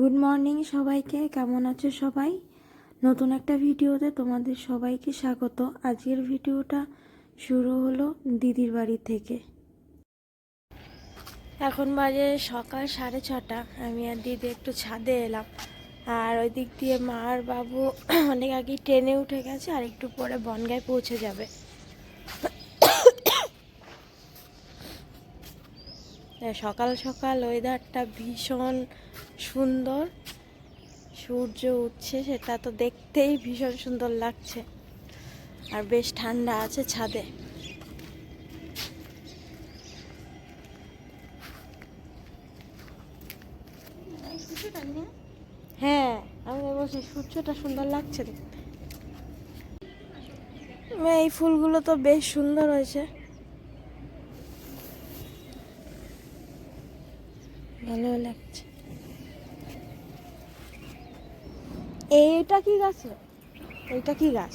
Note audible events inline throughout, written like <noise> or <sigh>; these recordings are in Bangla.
গুড মর্নিং সবাইকে, কেমন আছো সবাই? নতুন একটা ভিডিওতে তোমাদের সবাইকে স্বাগত। আজকের ভিডিওটা শুরু হলো দিদির বাড়ি থেকে। এখন বাজে সকাল সাড়ে ছটা। আমি আর দিদি একটু ছাদে এলাম। আর ওই দিক দিয়ে মা আর বাবু অনেক আগে ট্রেনে উঠে গেছে, আর একটু পরে বনগায় পৌঁছে যাবে তা সকাল সকাল ওয়েদারটা ভীষণ সুন্দর। সূর্য উঠছে, সেটা তো দেখতেই ভীষণ সুন্দর লাগছে। আর বেশ ঠান্ডা আছে ছাদে। হ্যাঁ আমি বলছি সূর্যটা সুন্দর লাগছে এই ফুলগুলো তো বেশ সুন্দর হয়েছে। ভালো লাগছে। এইটা কি গাছ এইটা কি গাছ?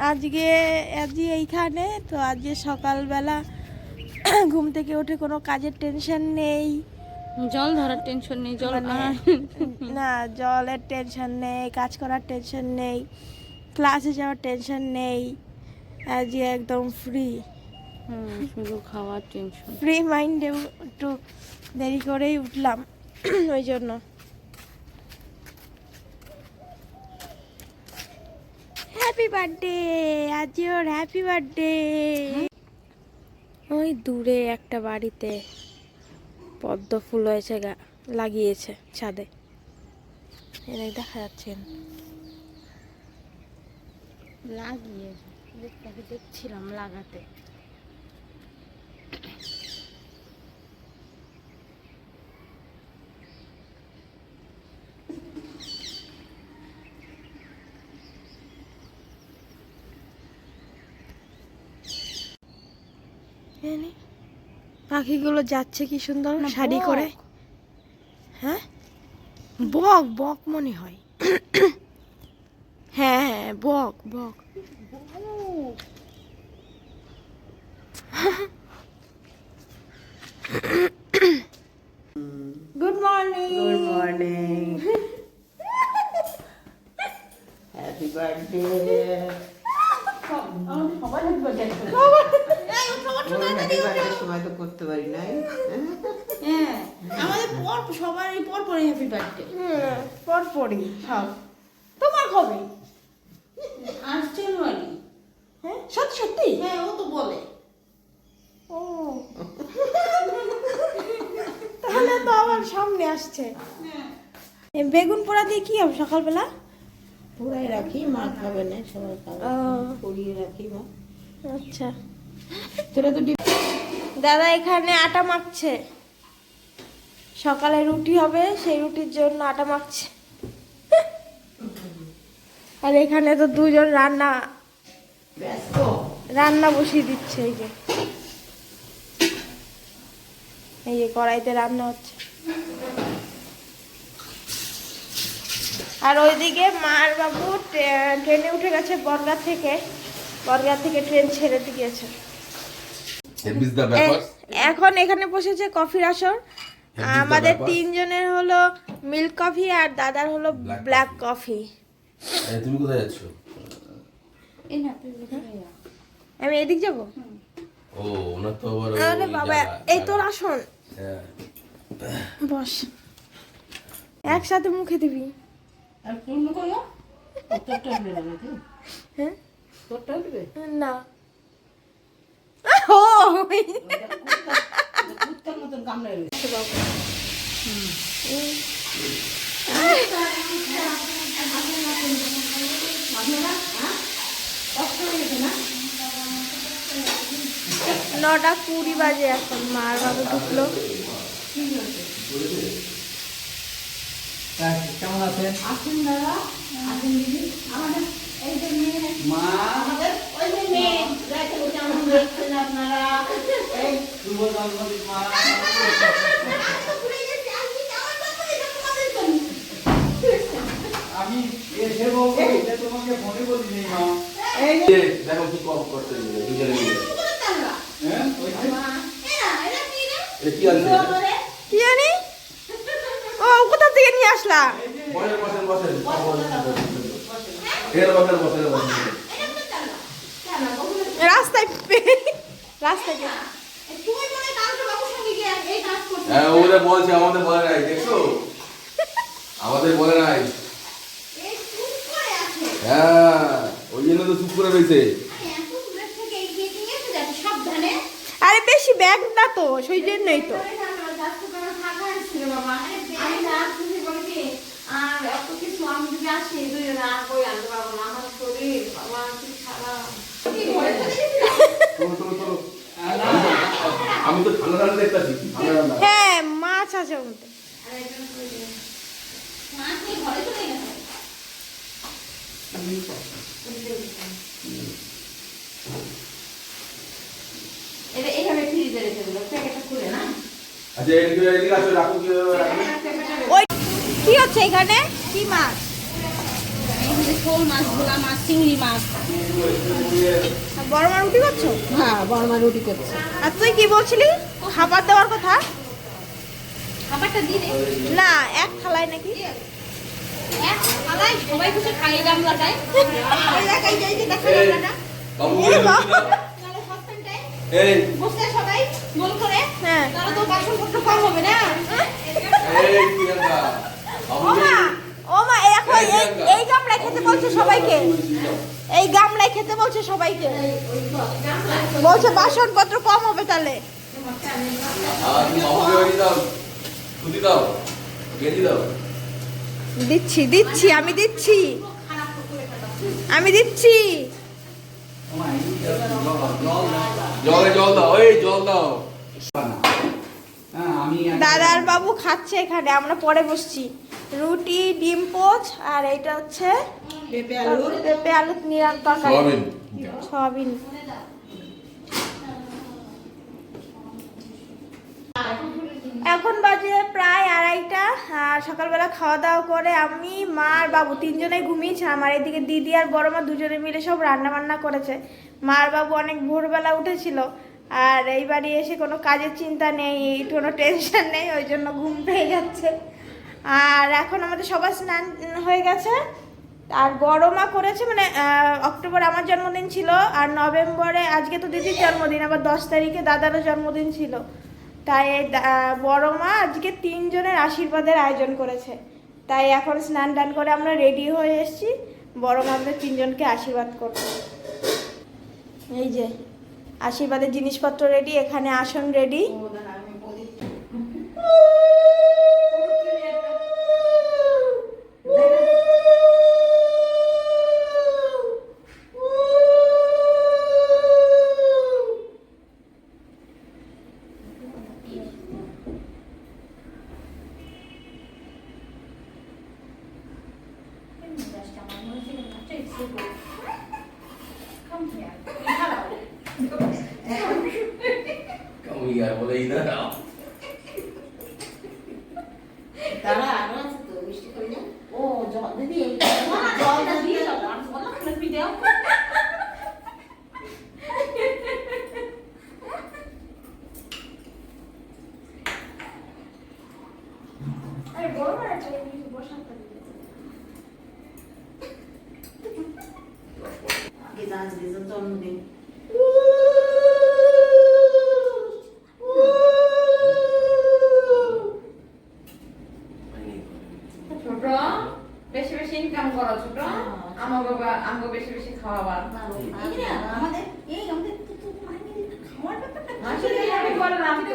আজকে আজকে এইখানে তো আজকে সকালবেলা <clears throat> ঘুম থেকে উঠে কোনো কাজের টেনশন নেই। জল ধরার টেনশন নেই জল মানে না জলের টেনশন নেই কাজ করার টেনশন নেই ক্লাসে যাওয়ার টেনশন নেই আজকে একদম ফ্রি শুধু খাওয়ার টেনশন ফ্রি মাইন্ডে একটু দেরি করেই উঠলাম <clears throat> ওই জন্য। হ্যাপি বার্থডে আজ ওর হ্যাপি বার্থডে ওই দূরে একটা বাড়িতে পদ্ম ফুল হয়েছে লাগিয়েছে ছাদে। এটাই দেখা যাচ্ছে। লাগিয়েছে। দেখছিলাম লাগাতে। পাখিগুলো যাচ্ছে কি সুন্দর শাড়ি করে? হ্যাঁ? বক বক মনে হয়। হ্যাঁ হ্যাঁ বক বক। Good morning good morning Happy birthday. ওর happy birthday সময় তো করতে পারি নাই? হ্যাঁ আমাদের পর সবারই পর পরে হ্যাপি বার্থডে পর পরই সব। তোমার কবে? জানুয়ারি হ্যাঁ সত্যি সত্যি? হ্যাঁ ও তো বলে। ও। তাহলে তো আবার সামনে আসছে। বেগুন পোড়া দিয়ে কি হবে সকালবেলা? পুরাই রাখি মা খাবে না সবাই খাবে। পুড়িয়ে রাখি মা। আচ্ছা। তো দাদা এখানে আটা মাখছে। সকালে রুটি হবে সেই রুটির জন্য আটা মাখছে। আর এখানে তো দুজন রান্না রান্না বসিয়ে দিচ্ছে এই যে। এই যে কড়াইতে রান্না হচ্ছে। আর ওইদিকে মার বাবু ট্রে- ট্রেনে উঠে গেছে বনগাঁ থেকে। বনগাঁ থেকে ট্রেন ছেড়ে দিয়েছে। এখন এখানে বসেছে কফির আসর। আমাদের তিনজনের হলো মিল্ক কফি আর দাদার হলো ব্ল্যাক কফি তুমি কোথায় যাচ্ছ? এই না তুই কোথায় যা? আমি এদিক যাব? ও ওনার তো আরে বাবা এই তোর আসন। হ্যাঁ। বস। একসাথে মুখে দিবি। আর হ্যাঁ? না। ও নটা কুড়ি বাজে এখন মার বাবু ঢুকলো। কেমন আছেন? আসুন দাদা আসুন দিদি। আমাদের এই যে মেয়ে মা আমাদের ওই যে মেয়ে রাইতে বসে আমরা দেখছেন আপনার শুভ জন্মদিন মা ভুলে গেছি, আজকে আমার জন্মদিন, এটা তোমাদের জন্য। আমি এসে বলব এটা তোমাকে ফোনে বলি মা। দেখো কি কম করতে দুজনে মিলে। হ্যাঁ ওই কি আনছে? কি জানি? ও কোথা থেকে নিয়ে আসলা? বসেন, বসেন, বসেন। বসেন, বসেন, বসেন। এটা করে তারা। কেন, বকুলে রাস্তায় পে- রাস্তায় পে- তুমি মনে কালকে বাবুর সঙ্গে গিয়ে এই কাজ করছ হ্যাঁ, ওরা বলছে, আমাদের বলে নাই, দেখছ? আমাদের বলে নাই। এই চুপ করে আছে হ্যাঁ, ওই জন্য তো চুপ করে রয়েছে। আরে বেশি ব্যাগ না তো সেই জন্যই তো আমার আসি, দুজনে আর বই আনতে পারব না। আমার শরীর, কি খারাপ। কি, ঘরে চলে গেছিলা? চলো, চলো, চলো। আমি তো ঠান্ডা ঠান্ডা দেখতেছি। হ্যাঁ মাছ আছে না? আচ্ছা কি ওই কি হচ্ছে এখানে? কি মাছ? শোল মাছ ভোলা মাছ। চিংড়ি মাছ বড় রুটি করছ হ্যাঁ বড়মা রুটি করছে আর তুই কি বলছিলি খাবার দেওয়ার কথা খাবারটা দিয়ে না এক থালায় নাকি এক থালায় সবাই বসে খাই গামলাটায় বসে সবাই গোল করে হ্যাঁ তাহলে তো বাসনপত্র কম হবে না এই প্রিয়াঙ্কা ও বাবু ও মা এখন এই এই গামলায় খেতে বলছে সবাইকে এই গামলায় খেতে বলছে সবাইকে। বলছে বাসনপত্র কম হবে তাহলে। দিচ্ছি দিচ্ছি, আমি দিচ্ছি। আমি দিচ্ছি। দাদার বাবু খাচ্ছে এখানে, আমরা পরে বসছি। রুটি, ডিম, পোচ, আর এটা হচ্ছে পেঁপে আলু। নিরাম তরকারি। সোয়াবিন। সয়াবিন। এখন বাজে প্রায় আড়াইটা আর সকালবেলা খাওয়া দাওয়া করে আমি মা আর বাবু তিনজনে ঘুমিয়েছিলাম আর এদিকে দিদি আর বড় মা দুজনে মিলে সব রান্না বান্না করেছে। মা আর বাবু অনেক ভোরবেলা উঠেছিল আর এই বাড়ি এসে কোনো কাজের চিন্তা নেই কোনো টেনশন নেই ওই জন্য ঘুম পেয়ে যাচ্ছে। আর এখন আমাদের সবার স্নান হয়ে গেছে। আর বড় মা করেছে মানে অক্টোবর আমার জন্মদিন ছিল আর নভেম্বরে, আজকে তো দিদির জন্মদিন, আবার দশ তারিখে দাদারও জন্মদিন ছিল। তাই বড় মা আজকে তিনজনের আশীর্বাদের আয়োজন করেছে। তাই এখন স্নান টান করে আমরা রেডি হয়ে এসেছি বড় মা আমাদের তিনজনকে আশীর্বাদ করবে। এই যে, আশীর্বাদের জিনিসপত্র রেডি, এখানে আসন রেডি। কামি আর বলে ইধর দাও দাঁড়া আরও আছে তো মিষ্টি করে না ও জল দিদি জলটা দিয়ে দাও আর বলো না তুমি দাও আরে বড় মা আছে বসাতে আগে জানাজ দিয়েছে জন্মদিন ছোট বেশি বেশি ইনকাম করো ছোট আমার বাবা আমাকে বেশি বেশি খাওয়াবার এই যে আমাদের এই আমাদের তো তো মানে খাওয়ার ব্যাপারটা আসলে আমি করলাম তো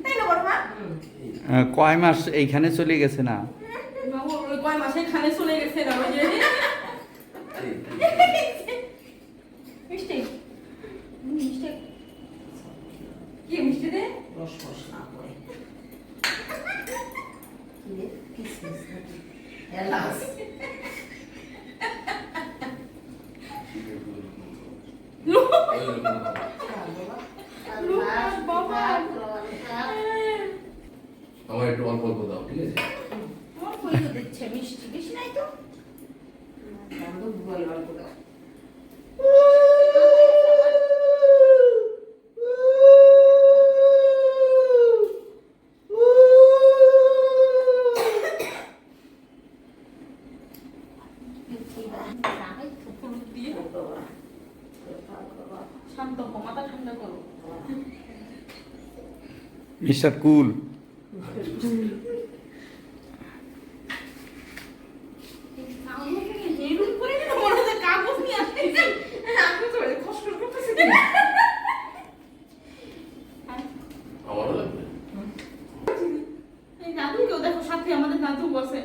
তাই না বড় মা আহ, কয় মাস এইখানে চলে গেছে না? বাবু ওই কয় মাসে খানে চলে গেছে না ওই যে মিষ্টি মিষ্টি কি মিষ্টি দে রস রস না করে কি রে কিসমিস নাকি এলাচ ওই রকম খাব। আমার একটু অল্প অল্প দাও ঠিক আছে আমার পয়সা দিচ্ছে মিষ্টি বেশি নাই তো বন্ধ ভুয়াল অল্প দাও শান্ত মাথা ঠান্ডা করো মিস্টার কুল এরকম করে না মনে হচ্ছে কাগজ নিয়ে আসছে আমি তো খসখস করতেছি আমারও লাগবে এই দাদুকেও দেখো সাথে আমাদের দাদু বসে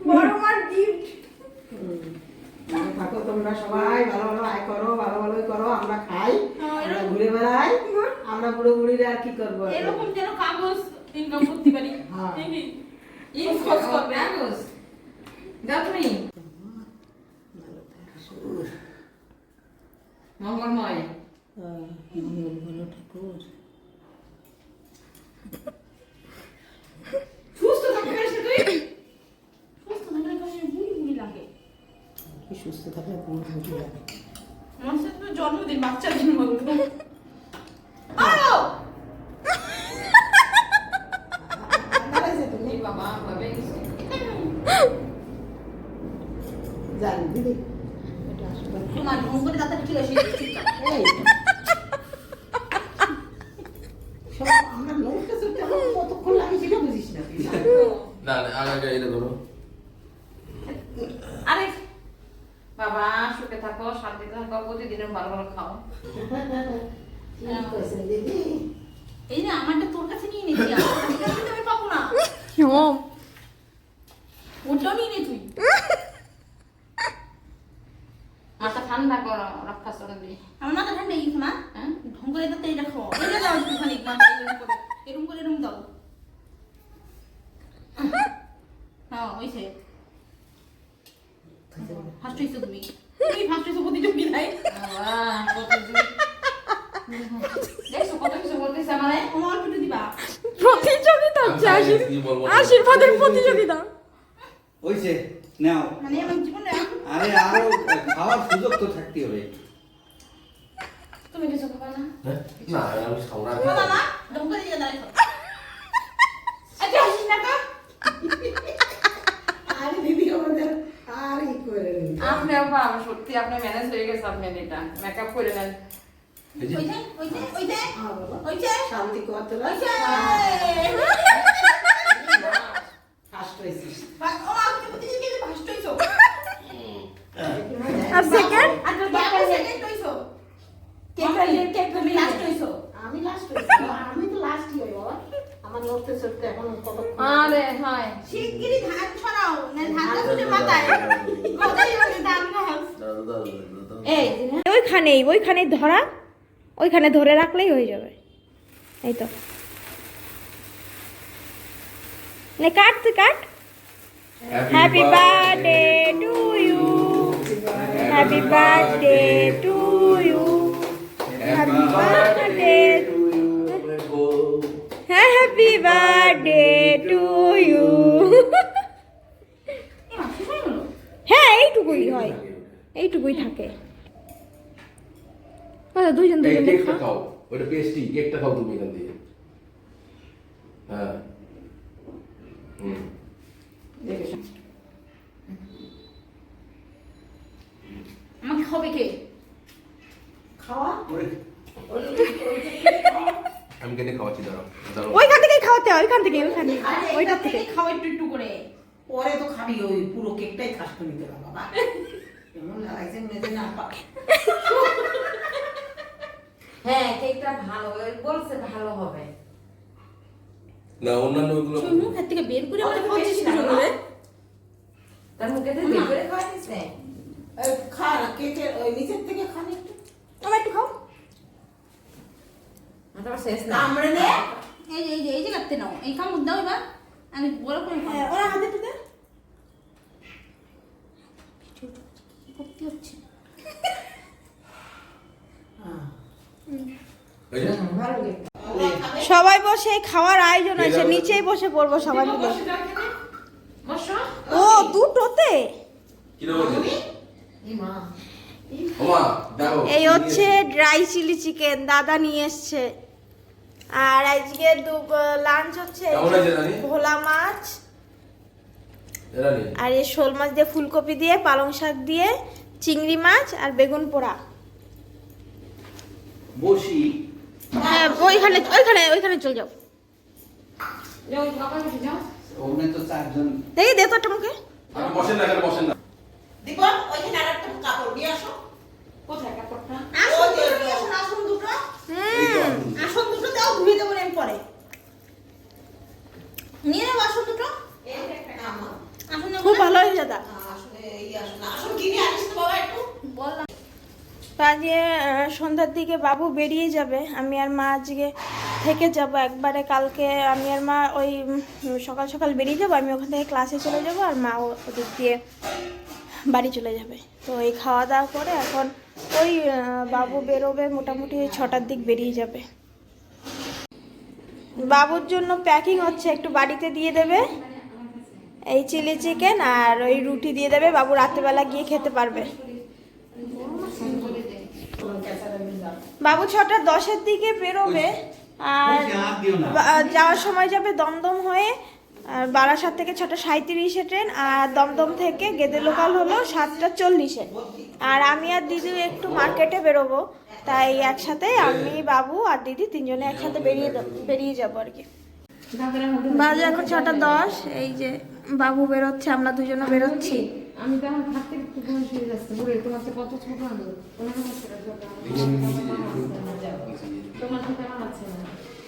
বড় মার গিফট ভালো থাকো তোমরা সবাই ভালো ভালো আয় করো ভালো ভালোই করো আমরা খাই হ্যাঁ, আমরা এরকম- ঘুরে বেড়াই আমরা বুড়ো বুড়িরা আর কি করব? এরকম যেন কাগজ ইনকাম করতে পারি। হ্যাঁ। করবে। কাগজ। দাও তুমি। মঙ্গলময়। হ্যাঁ, মঙ্গল ভালো ঠাকুর সুস্থ থাকতে পারিস না তুই? সুস্থ থাকলে কাছে বুড়ি বুড়ি লাগে। সুস্থ থাকলে বুড়ো বুড়ি লাগে? মানুষের তো জন্মদিন বাচ্চাদের মতো আমরা কতক্ষণ লাগে না না? এটা ধরো আরে বাবা সুখে থাকো শান্তিতে থাকো প্রতিদিনের ভালো ভালো খাও ঠিক কইছে দিদি এই না আমারটা তোর কাছে নিয়ে আমি পাবো না। ওম ওটাও নিয়ে নে তুই। মাথা ঠান্ডা করো রক্ষা করে দি আমার মাথা ঠান্ডা গেছে না হ্যাঁ? এটা তো এটা দেখো। এটা দাও একটুখানি মাথা এরকম করে এরকম করে এরকম দাও হ্যাঁ ওইছে ফার্স্ট হইছো তুমি তুমি ফার্স্ট হইছো প্রতিযোগিতায় দেখছ কত কিছু বলতেছে আমারে আমার অল্প একটু দিবা প্রতিযোগিতা হচ্ছে আমি আশীর কি বলব না। আশীর্বাদের প্রতিযোগিতা। হয়েছে নাও। মানে আমার জীবনে আরে আরও খাওয়ার সুযোগ তো থাকতে হবে। তুমি কিছু খাবা না? হ্যাঁ? না আমি খাব না। খাবা না? ঢং দিয়ে দাঁড়াই আচ্ছা হাসিস না তো? আরে দিদি আমাদের আর ই করে আপনি আপা সত্যি আপনি ম্যানেজ হয়ে গেছে আপনি এটা। মেকআপ করে নেন। এই যে, ওইটা ওইটা ওইটা হ্যাঁ বাবা। ওইটা শান্তি কত ওইটা ফার্স্ট হয়েছিস ও আপনি প্রতিযোগিতায় ফার্স্ট হইছো আর সেকেন্ড তুমি লাস্ট হইছো আমি আমি তো লাস্টই হই বাবা আমার নড়তে চড়তে এখন কত আরে হয়। শিগগিরই ধান ছড়াও না ধান তুলে মাথায় মানে ধান গাছ। এই ওইখানেই ওইখানেই ধরা ওইখানে ধরে রাখলেই হয়ে যাবে। এই তো। নে কাট তুই কাট। Happy birthday to you happy birthday to you Happy birthday to you. হ্যাঁ হ্যাপি বার্থডে টু ইউ হ্যাঁ এইটুকুই হয়। এইটুকুই থাকে। আচ্ছা, দুইজন দুইজন কেকটা খাও। ওটা পেস্ট্রি কেকটা খাও তুমি এখান থেকে। হ্যাঁ। হুম আমাকে হবে কে খাওয়া আমি কেটে খাওয়াচ্ছি দাঁড়াও দাঁড়াও ওইখান থেকেই খাওয়াতে হয় ওইখান থেকে ওইখান থেকে ওইটা থেকে। খাও একটু একটু করে। পরে তো খাবি ওই পুরো কেকটাই খাস করে নিতে বাবা কেমন লাগাইছে মেজে না? পা হ্যাঁ কেকটা ভালো বলছে ভালো হবে। না অন্যান্য ওগুলো তুই মুখের থেকে বের করে খাচ্ছিস বেশি না না, তার মুখে তো বের করে খাওয়া দিচ্ছে এই খা কেকের ওই নিচের থেকে খানি একটু। আমার একটু খাও। তারপর শেষ না। কামড়ে নে। এই যে এই যে এই যে কাটতে নাও। এই কামড় দাও এবার। আমি বড় করে খাব হ্যাঁ, ওরা হাতে করতে হচ্ছে সবাই বসে খাওয়ার আয়োজন আছে নিচেই বসে পড়ব সবাই মিলে। ও দুটোতে? এই হচ্ছে ড্রাই চিলি চিকেন দাদা নিয়ে এসছে। আর আজকে দু লাঞ্চ হচ্ছে? ভোলা মাছ। আর এই শোল মাছ দিয়ে ফুলকপি দিয়ে পালং শাক দিয়ে চিংড়ি মাছ আর বেগুন পোড়া। বসি। হ্যাঁ ওইখানে ওইখানে ওইখানে চল যাও। দেখি দে তো মুখে। বসেন না বসেন না। দিব ওইখানে আর একটা কাপড় নিয়ে আসো। কোথায় কাপড়টা? আসন দুটো আসন দুটো। হুম আসুন। দাও ধুয়ে দেবো আমি পরে। নিয়ে নেব আসন দুটো। খুব? ভালো হয়েছে দাদা। আজকে সন্ধ্যার দিকে বাবু বেরিয়ে যাবে আমি আর মা আজকে থেকে যাব একবারে। কালকে আমি আর মা ওই সকাল সকাল বেরিয়ে যাব আমি ওখান থেকে ক্লাসে চলে যাব আর মা ওদিক দিয়ে বাড়ি চলে যাবে। তো এই খাওয়া দাওয়া করে এখন ওই বাবু বেরোবে মোটামুটি ওই ছটার দিক বেরিয়ে যাবে। বাবুর জন্য প্যাকিং হচ্ছে একটু বাড়িতে দিয়ে দেবে। এই চিলি চিকেন আর ওই রুটি দিয়ে দেবে বাবু রাত্রেবেলা গিয়ে খেতে পারবে। বাবু ছটা দশের দিকে বেরোবে আর যাওয়ার সময় যাবে দমদম হয়ে আর বারাসাত থেকে ছটা সাঁত্রিশে ট্রেন আর দমদম থেকে গেদে লোকাল হলো সাতটা চল্লিশে। আর আমি আর দিদি একটু মার্কেটে বেরোবো। তাই একসাথে আমি বাবু আর দিদি তিনজনে একসাথে বেরিয়ে যাব- বেরিয়ে যাব আর কি। বাজে এখন ছটা দশ এই যে বাবু বেরোচ্ছে আমরা দুজনে বেরোচ্ছি। আমি তো এখন হাত বয়স হয়ে যাচ্ছে বুড়ি তোমার তো কত ছোট আমি? তোমার কাছে তোমার সাথে আমার আছে না।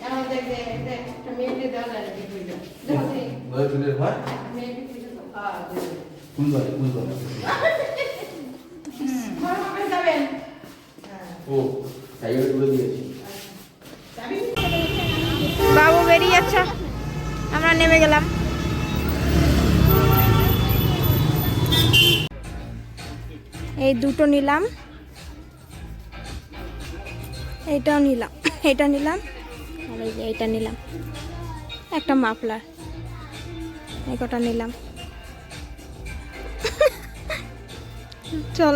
এখন দেখ দেখ একটা মেয়েকে দেওয়া যায় নাকি বুড়িটা দেখো দেখি, নয় ফুলের হয় মেয়েকে দেখো। ফুল ধরে ফুল ধরে ঘরে যাবেন? বাবু বেরিয়ে যাচ্ছে। আমরা নেমে গেলাম। এই দুটো নিলাম। এইটাও নিলাম। এটা নিলাম। আর এই এইটা নিলাম। একটা মাফলার। এই কটা নিলাম। চল।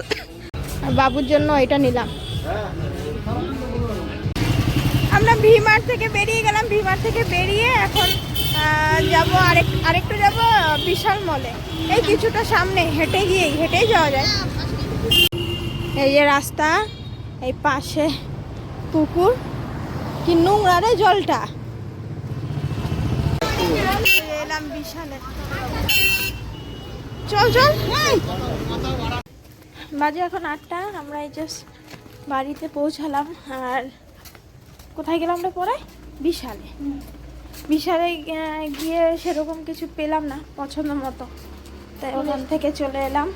বাবুর জন্য এটা নিলাম। আমরা ভিমার থেকে বেরিয়ে গেলাম, ভিমার থেকে বেরিয়ে এখন যাব আরেক, আরেকটু যাব বিশাল মলে এই কিছুটা সামনে, হেঁটে গিয়েই, হেঁটেই যাওয়া যায়। এই যে রাস্তা, এই পাশে পুকুর, কি নোংরা রে জলটা। এলাম বিশালে। চল চল। বাজে এখন আটটা, আমরা এই জাস্ট বাড়িতে পৌঁছালাম আর কোথায় গেলাম রে পরে? বিশালে। বিশালে গিয়ে সেরকম কিছু পেলাম না পছন্দ মতো। তাই ওখান থেকে চলে এলাম।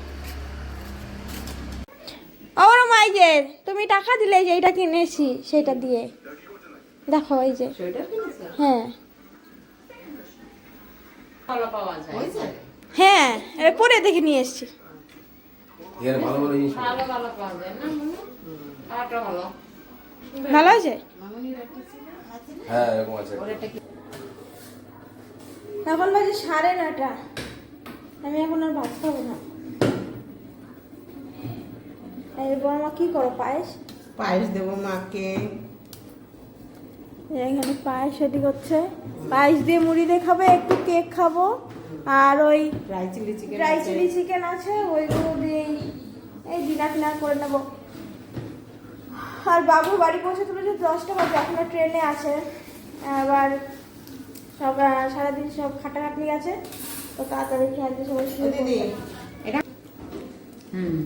ওর মাই যে তুমি টাকা দিলে যে এইটা কিনেছি সেটা দিয়ে। দেখো এই যে। হ্যাঁ। হ্যাঁ এটা পরে দেখে নিয়ে এসেছি। ভালো ভালো জিনিস পাওয়া ভালো ভালো পাওয়া যায় না মনে? ভালো। আছে? হ্যাঁ এরকম আছে। এখন বাজে সাড়ে নটা আমি এখন আর ভাত খাব না। এরপর মা কি করো পায়েস? পায়েস দেবো মাকে। এখানে পায়েস রেডি করছে। পায়েস দিয়ে মুড়ি দিয়ে খাবে একটু কেক খাব। আর ওই dry chilli chicken dry chilli chicken আছে ওইগুলো দিয়েই এই ডিনার টিনার করে নেব। আর বাবু বাড়ি পৌঁছে চলেছে দশটা বাজে এখনও ট্রেনে আছে। আবার সব সারাদিন সব খাটাখাটনি আছে। তো তাড়াতাড়ি খেয়ালতে সবাই শুয়ে দিদি পড়বে। হুম।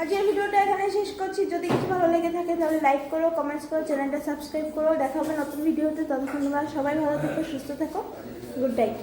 আজকের ভিডিওটা এখানে শেষ করছি। যদি কিছু ভালো লেগে থাকে তাহলে লাইক করো কমেন্টস করো চ্যানেলটা সাবস্ক্রাইব করো। দেখা হবে নতুন ভিডিওতে। ততক্ষণ তোমরা সবাই ভালো থেকো সুস্থ থেকো। Good night